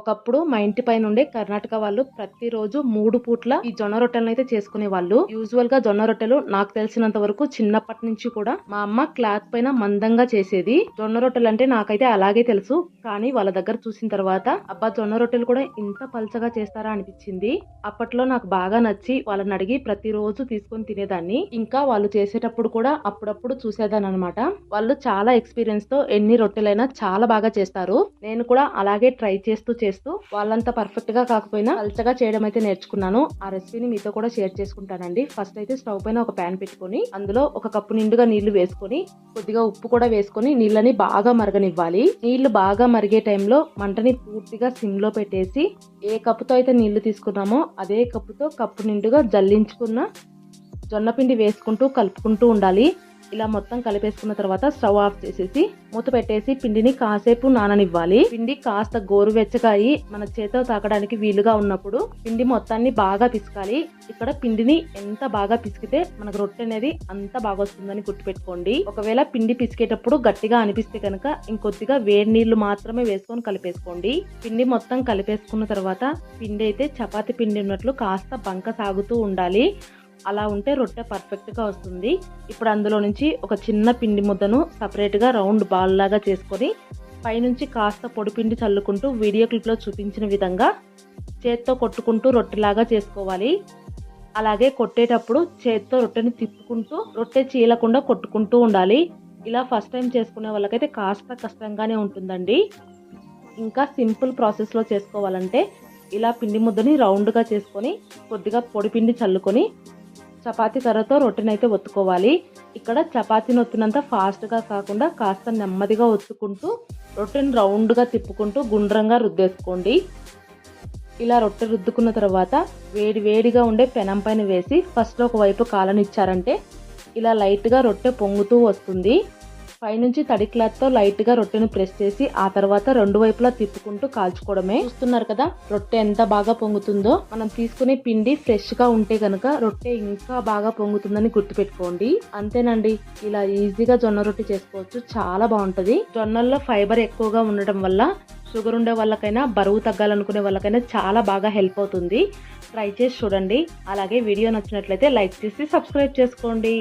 ఒకప్పుడు మా ఇంటి పైన ఉండే కర్ణాటక వాళ్ళు ప్రతిరోజు మూడు పూట్ల ఈ జొన్న రొట్టెలను అయితే చేసుకునే వాళ్ళు. యూజువల్గా జొన్న రొట్టెలు నాకు తెలిసినంత వరకు చిన్నప్పటి నుంచి కూడా మా అమ్మ క్లాత్ పైన మందంగా చేసేది. జొన్న రొట్టెలు అంటే నాకైతే అలాగే తెలుసు. కానీ వాళ్ళ దగ్గర చూసిన తర్వాత అబ్బా జొన్న రొట్టెలు కూడా ఇంత పలచగా చేస్తారా? అనిపించింది. అప్పట్లో నాకు బాగా నచ్చి వాళ్ళని అడిగి ప్రతిరోజు తీసుకొని తినేదాన్ని. ఇంకా వాళ్ళు చేసేటప్పుడు కూడా అప్పుడప్పుడు చూసేదాన్ని అనమాట వాళ్ళు చాలా ఎక్స్పీరియన్స్తో ఎన్ని రొట్టెలైనా చాలా బాగా చేస్తారు. నేను కూడా అలాగే ట్రై చేస్తూ చేస్తూ వాళ్ళంతా పర్ఫెక్ట్గా కాకపోయినా పల్చగా చేయడం అయితే నేర్చుకున్నాను. ఆ రెసిపీని మీతో కూడా షేర్ చేసుకుంటానండి. ఫస్ట్ అయితే స్టవ్ పైన ఒక ప్యాన్ పెట్టుకొని అందులో ఒక కప్పు నిండుగా నీళ్ళు వేసుకొని కొద్దిగా ఉప్పు కూడా వేసుకొని నీళ్ళని బాగా మరగనివ్వాలి. నీళ్ళు బాగా మరిగే టైంలో మంటని పూర్తిగా సిమ్లో పెట్టేసి ఏ కప్పుతో అయితే నీళ్ళు తీసుకున్నామో అదే కప్పుతో కప్పు నిండుగా జల్లించుకున్న జొన్న పిండి వేసుకుంటూ కలుపుకుంటూ ఉండాలి. ఇలా మొత్తం కలిపేసుకున్న తర్వాత స్టవ్ ఆఫ్ చేసేసి మూత పెట్టేసి పిండిని కాసేపు నాననివ్వాలి. పిండి కాస్త గోరువెచ్చగా అయి మన చేతితో తాకడానికి వీలుగా ఉన్నప్పుడు పిండి మొత్తాన్ని బాగా పిసకాలి. ఇక్కడ పిండిని ఎంత బాగా పిసికితే మనకు రొట్టె అనేది అంత బాగా వస్తుందని గుర్తుపెట్టుకోండి. ఒకవేళ పిండి పిసికేటప్పుడు గట్టిగా అనిపిస్తే కనుక ఇంకొద్దిగా వేడి నీళ్ళు మాత్రమే వేసుకొని కలిపేసుకోండి. పిండి మొత్తం కలిపేసుకున్న తర్వాత పిండి అయితే చపాతి పిండి ఉన్నట్లు కాస్త బంక సాగుతూ ఉండాలి. అలా ఉంటే రొట్టె పర్ఫెక్ట్గా వస్తుంది. ఇప్పుడు అందులో నుంచి ఒక చిన్న పిండి ముద్దను సపరేట్గా రౌండ్ బాల్ లాగా చేసుకొని పైనుంచి కాస్త పొడి పిండి చల్లుకుంటూ వీడియో క్లిప్లో చూపించిన విధంగా చేత్తో కొట్టుకుంటూ రొట్టెలాగా చేసుకోవాలి. అలాగే కొట్టేటప్పుడు చేత్తో రొట్టెని తిప్పుకుంటూ రొట్టె చీలకుండా కొట్టుకుంటూ ఉండాలి. ఇలా ఫస్ట్ టైం చేసుకునే వాళ్ళకైతే కాస్త కష్టంగానే ఉంటుందండి. ఇంకా సింపుల్ ప్రాసెస్లో చేసుకోవాలంటే ఇలా పిండి ముద్దని రౌండ్గా చేసుకొని కొద్దిగా పొడి పిండి చల్లుకొని చపాతీ కర్రతో రొట్టెనైతే ఒత్తుకోవాలి. ఇక్కడ చపాతీని ఒత్తినంత ఫాస్ట్గా కాకుండా కాస్త నెమ్మదిగా ఒత్తుకుంటూ రొట్టెని రౌండ్గా తిప్పుకుంటూ గుండ్రంగా రుద్దేసుకోండి. ఇలా రొట్టె రుద్దుకున్న తర్వాత వేడి వేడిగా ఉండే పెనం పైన వేసి ఫస్ట్ ఒకవైపు కాలనిచ్చారంటే ఇలా లైట్గా రొట్టె పొంగుతూ వస్తుంది. పైనుంచి తడి క్లాత్తో లైట్గా రొట్టెను ప్రెస్ చేసి ఆ తర్వాత రెండు వైపులా తిప్పుకుంటూ కాల్చుకోవడమే. చూస్తున్నారు కదా రొట్టె ఎంత బాగా పొంగుతుందో. మనం తీసుకునే పిండి ఫ్రెష్గా ఉంటే కనుక రొట్టె ఇంకా బాగా పొంగుతుందని గుర్తుపెట్టుకోండి. అంతేనండి ఇలా ఈజీగా జొన్న రొట్టె చేసుకోవచ్చు. చాలా బాగుంటుంది. జొన్నల్లో ఫైబర్ ఎక్కువగా ఉండటం వల్ల షుగర్ ఉండే వాళ్ళకైనా బరువు తగ్గాలనుకునే వాళ్ళకైనా చాలా బాగా హెల్ప్ అవుతుంది. ట్రై చేసి చూడండి. అలాగే వీడియో నచ్చినట్లయితే లైక్ చేసి సబ్స్క్రైబ్ చేసుకోండి.